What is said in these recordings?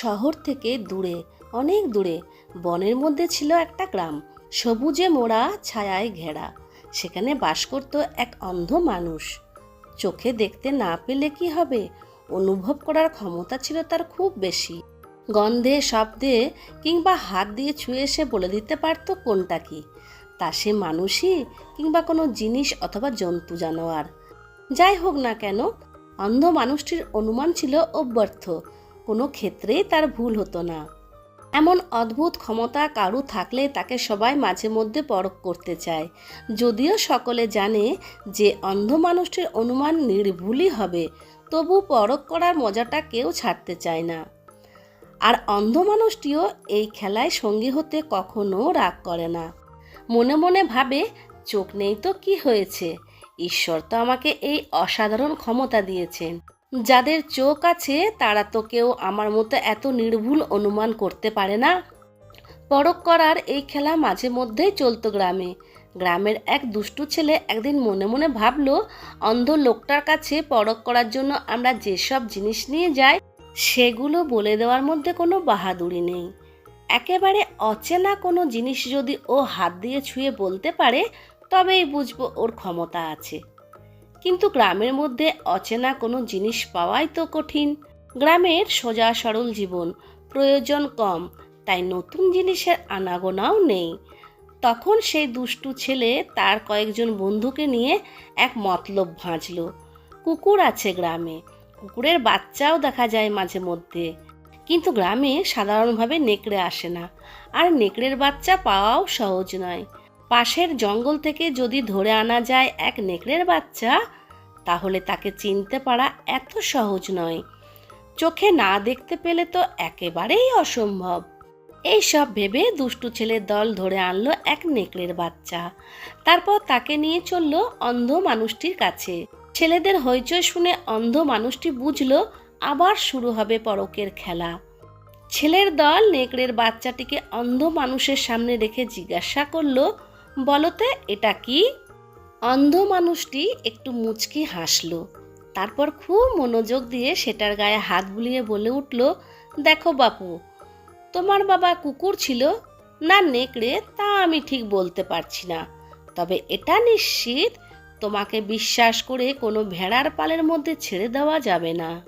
শহর থেকে দূরে, অনেক দূরে, বনের মধ্যে ছিল একটা গ্রাম, সবুজে মোড়া, ছায়ায় ঘেরা। সেখানে বাস করত এক অন্ধ মানুষ। চোখে দেখতে না পেলে কি হবে? অনুভব করার ক্ষমতা ছিল তার খুব বেশি। গন্ধে, শব্দে কিংবা হাত দিয়ে ছুঁয়ে এসে বলে দিতে পারতো কোনটা কি? তা সে মানুষই কিংবা কোনো জিনিস অথবা জন্তু, জানোয়ার। যাই হোক না কেন, অন্ধ মানুষটির অনুমান ছিল অব্যর্থ। কোনো ক্ষেত্রেই তার ভুল হতো না। এমন অদ্ভুত ক্ষমতা কারু থাকলে তাকে সবাই মাঝে মধ্যে পরখ করতে চায়। যদিও সকলে জানে যে অন্ধ মানুষটির অনুমান নির্ভুলই হবে, তবু পরখ করার মজাটা কেউ ছাড়তে চায় না। আর অন্ধ মানুষটিও এই খেলায় সঙ্গী হতে কখনো রাগ করে না। মনে মনে ভাবে, চোখ নেই তো কি হয়েছে? ঈশ্বর তো আমাকে এই অসাধারণ ক্ষমতা দিয়েছেন। যাদের চোখ আছে, তারা তো কেউ আমার মতো এত নির্ভুল অনুমান করতে পারে না। পরক করার এই খেলা মাঝে মধ্যেই চলতো গ্রামে। গ্রামের এক দুষ্টু ছেলে একদিন মনে মনে ভাবলো, অন্ধ লোকটার কাছে পরক করার জন্য আমরা যেসব জিনিস নিয়ে যাই, সেগুলো বলে দেওয়ার মধ্যে কোনো বাহাদুরি নেই। একেবারে অচেনা কোনো জিনিস যদি ও হাত দিয়ে ছুঁয়ে বলতে পারে, তবেই বুঝব ওর ক্ষমতা আছে। কিন্তু গ্রামের মধ্যে অচেনা কোনো জিনিস পাওয়াই তো কঠিন। গ্রামের সোজা সরল জীবন, প্রয়োজন কম, তাই নতুন জিনিসের আনাগোনাও নেই। তখন সেই দুষ্টু ছেলে তার কয়েকজন বন্ধুকে নিয়ে এক মতলব ভাঁজল, কুকুর আছে গ্রামে, কুকুরের বাচ্চাও দেখা যায় মাঝে মধ্যে। কিন্তু গ্রামে সাধারণভাবে নেকড়ে আসে না, আর নেকড়ের বাচ্চা পাওয়াও সহজ নয়। পাশের জঙ্গল থেকে যদি ধরে আনা যায় এক নেকড়ের বাচ্চা, তাহলে তাকে চিনতে পারা এত সহজ নয়। চোখে না দেখতে পেলে তো একেবারেই অসম্ভব। এই সব ভেবে দুষ্টু ছেলের দল ধরে আনলো এক নেকড়ের বাচ্চা। তারপর তাকে নিয়ে চলল অন্ধ মানুষটির কাছে। ছেলেদের হইচই শুনে অন্ধ মানুষটি বুঝলো, আবার শুরু হবে পরকের খেলা। ছেলের দল নেকড়ের বাচ্চাটিকে অন্ধ মানুষের সামনে রেখে জিজ্ঞাসা করল বলতে, এটা কি? অন্ধ মানুষটি একটু মুচকি হাসল। তারপর খুব মনোযোগ দিয়ে সেটার গায়ে হাত বুলিয়ে বলে উঠল, দেখো বাপু, তোমার বাবা কুকুর ছিল, না নেকড়ে তা আমি ঠিক বলতে পারছি না। তবে এটা নিশ্চিত, তোমাকে বিশ্বাস করে কোনো ভেড়ার পালের মধ্যে ছেড়ে দেওয়া যাবে না।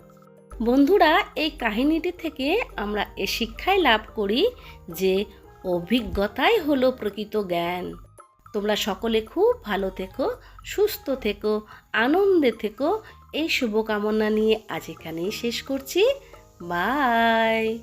বন্ধুরা, এই কাহিনীটি থেকে আমরা এ শিক্ষায় লাভ করি যে, অভিজ্ঞতাই হলো প্রকৃত জ্ঞান। তোমরা সকলে খুব ভালো থেকো, সুস্থ থেকো, আনন্দে থেকো। এই শুভকামনা নিয়ে আজ এখানেই শেষ করছি। বাই